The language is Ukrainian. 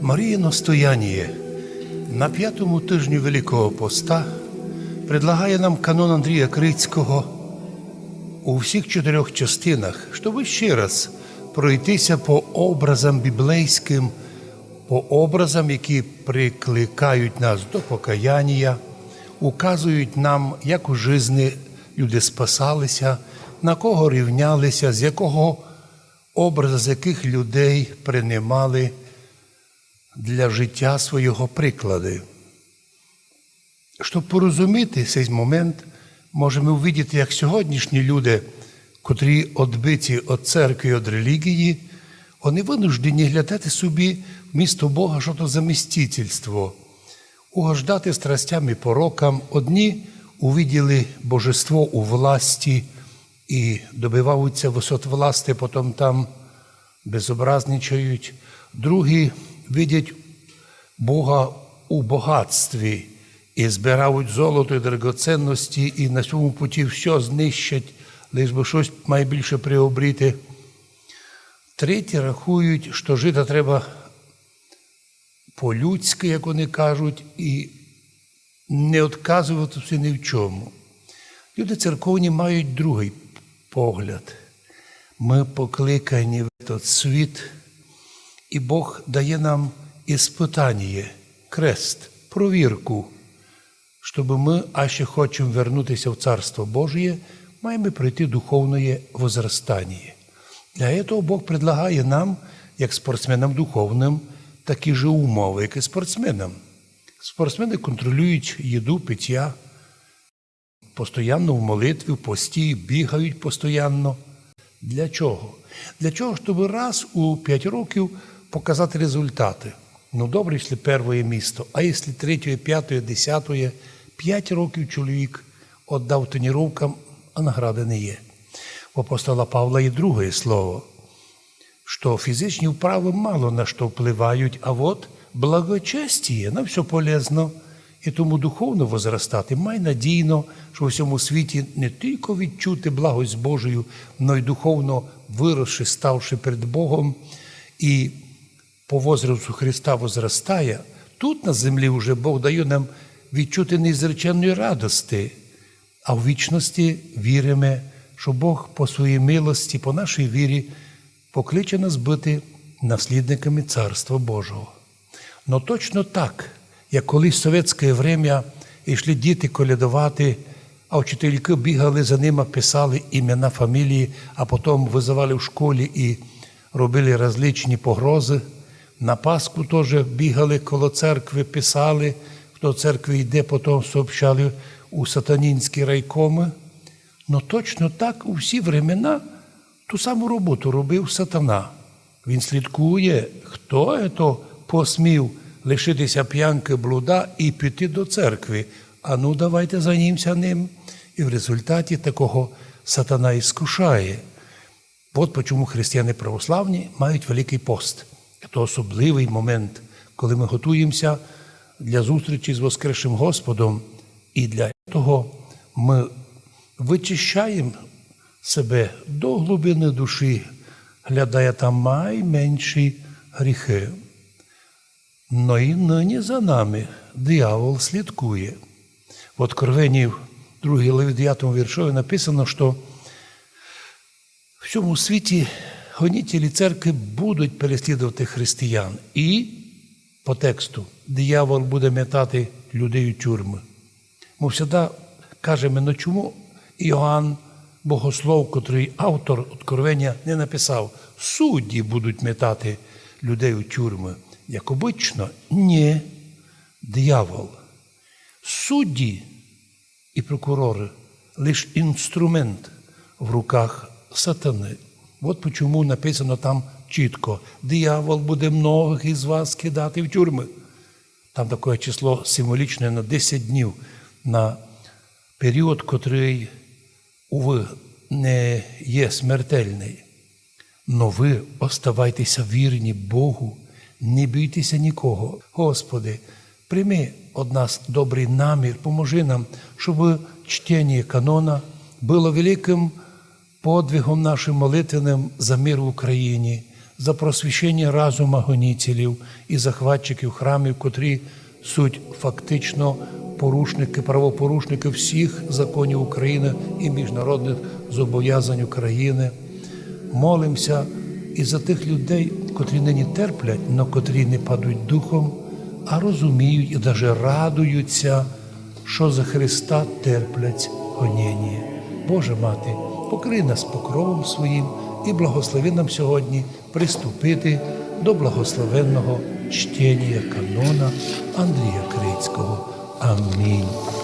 Марія Настояние на п'ятому тижні Великого Поста предлагає нам канон Андрія Крицького у всіх чотирьох частинах, щоб ще раз пройтися по образам біблейським, по образам, які прикликають нас до покаяння, указують нам, як у житті люди спасалися, на кого рівнялися, з якого образу, з яких людей приймали для життя свого приклади. Щоб порозуміти цей момент, можемо увидіти, як сьогоднішні люди, котрі відбиті від церкви, від релігії, вони винуждені глядати собі вмісто Бога, що то замістительство, угождати страстям і порокам. Одні увиділи божество у власті і добиваються висот власти, потім там безобразничають. Другі видять Бога у багатстві і збирають золото і драгоценності, і на цьому путі все знищать, лиш би щось найбільше приобріти. Треті рахують, що жити треба по-людськи, як вони кажуть, і не відказуватися ні в чому. Люди церковні мають другий погляд. Ми покликані в цей світ, і Бог дає нам іспитання, крест, провірку, щоб ми, а ще хочемо вернутися в Царство Божє, маємо пройти духовне возрастання. Для цього Бог предлагає нам, як спортсменам духовним, такі ж умови, як і спортсменам. Спортсмени контролюють їду, пиття, постійно в молитві, в пості, бігають постійно. Для чого? Для чого, щоб раз у 5 років показати результати. Ну добре, якщо перше місто, а якщо третє, п'яте, десяте, 5 років чоловік віддав тренувкам, а награди не є. У апостола Павла є друге слово, що фізичні вправи мало на що впливають, а от благочестіє на все полезно. І тому духовно возростати май надійно, що в всьому світі не тільки відчути благость Божою, але й духовно виросши, ставши перед Богом, і по возрасту Христа возростає, тут на землі вже Бог дає нам відчути неізреченої радости, а в вічності віримо, що Бог по своїй милості, по нашій вірі покличе нас бути наслідниками Царства Божого. Но точно так, як колись в совєтське время йшли діти колядувати, а вчительки бігали за ними, писали імена фамілії, а потім визивали в школі і робили различні погрози. На Пасху теж бігали коло церкви, писали, хто церкви йде, потім сообщали у сатанінські райкоми. Ну точно так у всі времена ту саму роботу робив сатана. Він слідкує, хто це посмів лишитися п'янки блуда і піти до церкви. А ну давайте займемося ним. І в результаті такого сатана іскушає. От чому християни православні мають Великий пост. Це особливий момент, коли ми готуємося для зустрічі з Воскресшим Господом. І для того ми вичищаємо себе до глибини душі, глядає там найменші гріхи. Но і нині за нами диявол слідкує. В Откровенні в 2 главі 9 віршові написано, що в цьому світі гонітелі церкви будуть переслідувати християн. І по тексту диявол буде метати людей у тюрми. Ми завжди кажемо, ну чому Іоанн, богослов, котрий автор Откровення, не написав, судді будуть метати людей у тюрми. Як обично, ні, диявол. Судді і прокурори лише інструмент в руках сатани. От чому написано там чітко: диявол буде многих із вас кидати в тюрми. Там таке число символічне на 10 днів, на період, котрий, уви, не є смертельний. Но ви оставайтеся вірні Богу, не бійтеся нікого. Господи, прийми від нас добрий намір, поможи нам, щоб чтення канона було великим подвигом нашим молитвенним за мир в Україні, за просвіщення разума гоніцілів і захватчиків храмів, котрі суть фактично порушники, правопорушники всіх законів України і міжнародних зобов'язань України. Молимося і за тих людей, котрі нині терплять, но котрі не падуть духом, а розуміють і навіть радуються, що за Христа терплять гоніння. Боже мати, покрий нас покровом своїм і благослови нам сьогодні приступити до благословенного чтення канона Андрія Крицького. Амінь.